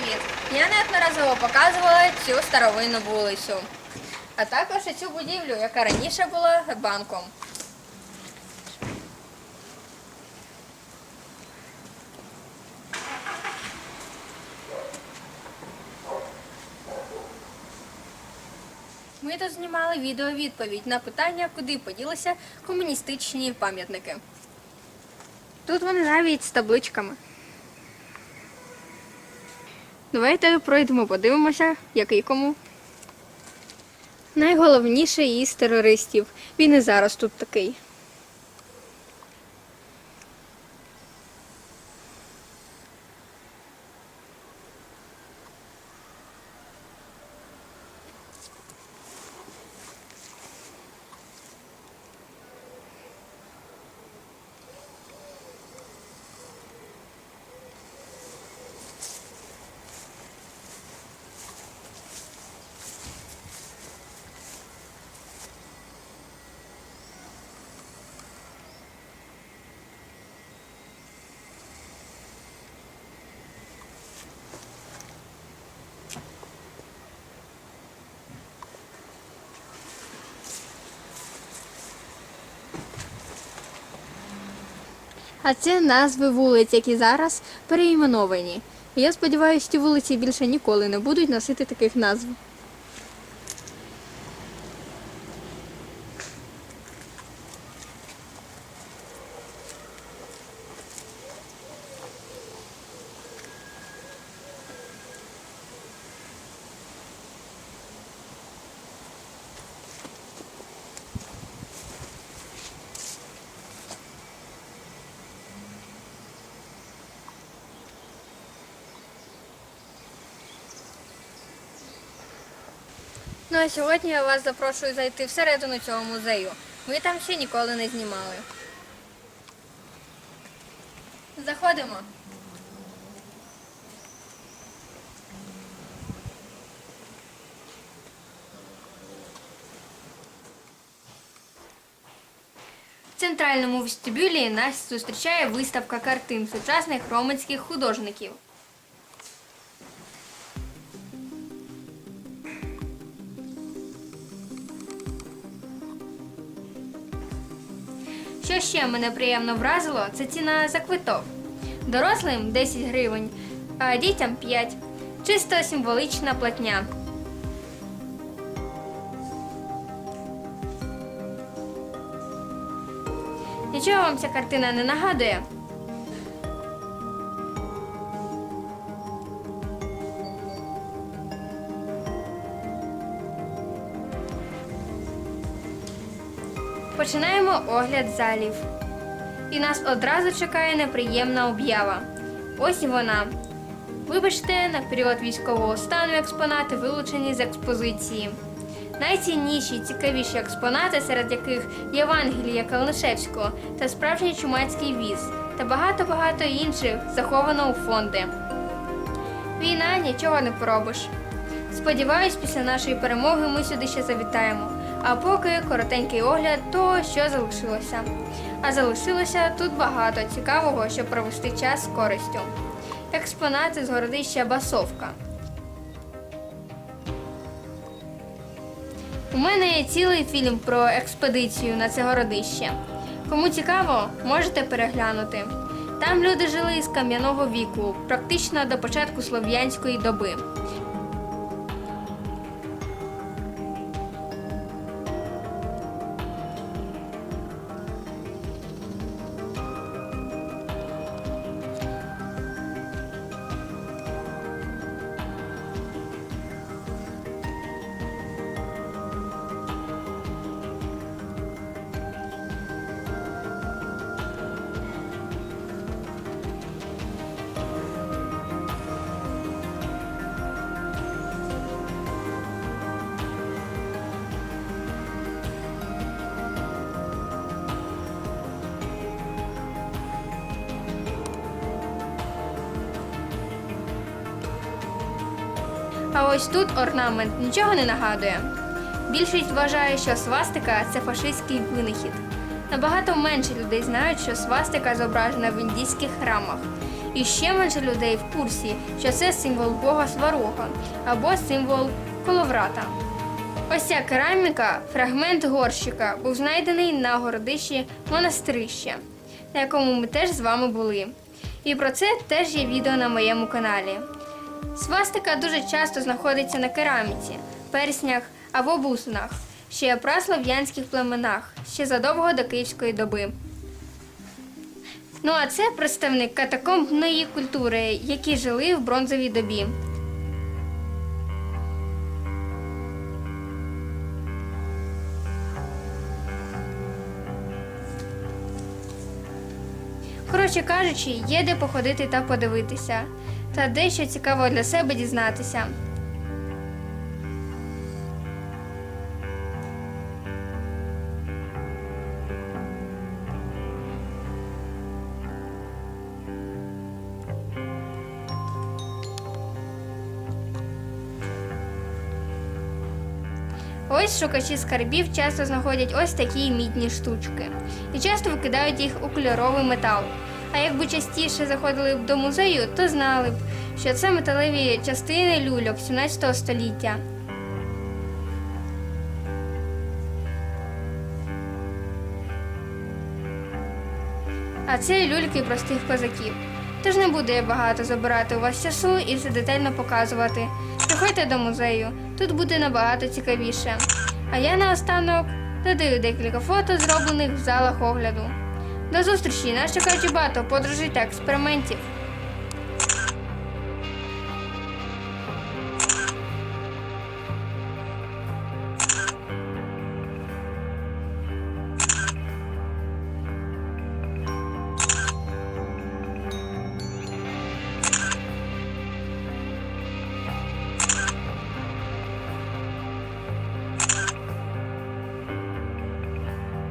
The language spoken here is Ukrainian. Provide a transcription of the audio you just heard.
привіт! Я неодноразово показувала цю старовинну вулицю, а також і цю будівлю, яка раніше була банком. Ми тут знімали відео відповідь на питання, куди поділися комуністичні пам'ятники. Тут вони навіть з табличками. Давайте пройдемо, подивимося, який кому. Найголовніший із терористів. Він і зараз тут такий. А це назви вулиць, які зараз переіменовані. Я сподіваюся, ті вулиці більше ніколи не будуть носити таких назв. Ну а сьогодні я вас запрошую зайти всередину цього музею. Ми там ще ніколи не знімали. Заходимо. В центральному вестибюлі нас зустрічає виставка картин сучасних романських художників. Що ще мене приємно вразило, це ціна за квиток. Дорослим 10 гривень, а дітям 5. Чисто символічна платня. Нічого вам ця картина не нагадує? Починаємо огляд залів. І нас одразу чекає неприємна об'ява. Ось і вона. Вибачте, на період військового стану експонати вилучені з експозиції. Найцінніші і цікавіші експонати, серед яких Євангелія Калнишевського та справжній чумацький віз, та багато-багато інших заховано у фонди. Війна нічого не поробиш. Сподіваюсь, після нашої перемоги ми сюди ще завітаємо. А поки коротенький огляд того, що залишилося. А залишилося тут багато цікавого, щоб провести час з користю. Експонати з городища Басовка. У мене є цілий фільм про експедицію на це городище. Кому цікаво, можете переглянути. Там люди жили з кам'яного віку, практично до початку слов'янської доби. А ось тут орнамент нічого не нагадує. Більшість вважає, що свастика це фашистський винахід. Набагато менше людей знають, що свастика зображена в індійських храмах. І ще менше людей в курсі, що це символ Бога Сварога або символ коловрата. Ось ця кераміка, фрагмент горщика, був знайдений на городищі монастирища, на якому ми теж з вами були. І про це теж є відео на моєму каналі. Свастика дуже часто знаходиться на кераміці, перснях або бусинах, ще праслов'янських племенах, ще задовго до київської доби. Ну а це представник катакомбної культури, які жили в бронзовій добі. Коротше кажучи, є де походити та подивитися, та дещо цікаво для себе дізнатися. Ось шукачі скарбів часто знаходять ось такі мідні штучки і часто викидають їх у кольоровий метал. А якби частіше заходили б до музею, то знали б, що це металеві частини люльок 17 століття. А це люльки простих козаків. Тож не буду я багато забирати у вас часу і все детально показувати. Приходьте до музею, тут буде набагато цікавіше. А я наостанок додаю декілька фото, зроблених в залах огляду. До зустрічі! Нас чекають багато подорожей та експериментів.